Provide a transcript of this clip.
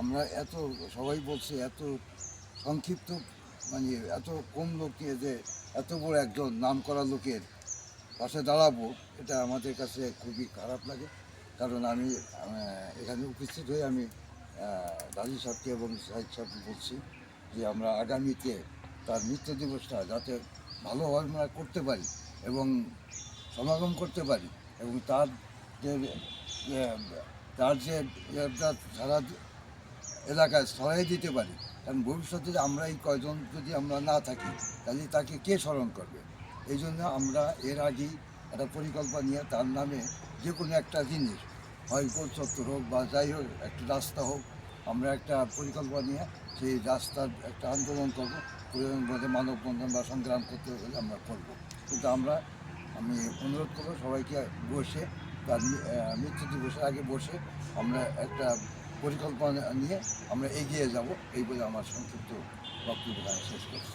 আমরা এত, সবাই বলছে এত সংক্ষিপ্ত মানে এত কম লোক নিয়ে যে এত বড় একজন নাম করা লোকের পাশে দাঁড়াবো, এটা আমাদের কাছে খুবই খারাপ লাগে। কারণ আমি এখানে উপস্থিত হয়ে আমি রাজু সাহেবকে এবং সাহিদ সাহেবকে বলছি যে আমরা আগামীতে তার মৃত্যু দিবসটা যাতে ভালোভাবে আমরা করতে পারি এবং সমাগম করতে পারি এবং তার যে তার যে, সারা এলাকায় ছড়াই দিতে পারি। কারণ ভবিষ্যতে আমরা এই কয়জন যদি আমরা না থাকি, তাহলে তাকে কে স্মরণ করবে? এই জন্য আমরা এর আগেই একটা পরিকল্পনা নিয়ে তার নামে যে কোনো একটা জিনিস, হয় গোল চত্বর হোক বা যাই হোক, একটা রাস্তা হোক, আমরা একটা পরিকল্পনা নিয়ে সেই রাস্তার একটা আন্দোলন করব। বলতে মানববন্ধন বা সংগ্রাম করতে হলে আমরা করব। কিন্তু আমরা, আমি অনুরোধ করব সবাইকে বসে, তার মৃত্যু দিবসের আগে বসে আমরা একটা পরিকল্পনা নিয়ে আমরা এগিয়ে যাব এই বলে আমার সংক্ষিপ্ত বক্তব্য শেষ করছি।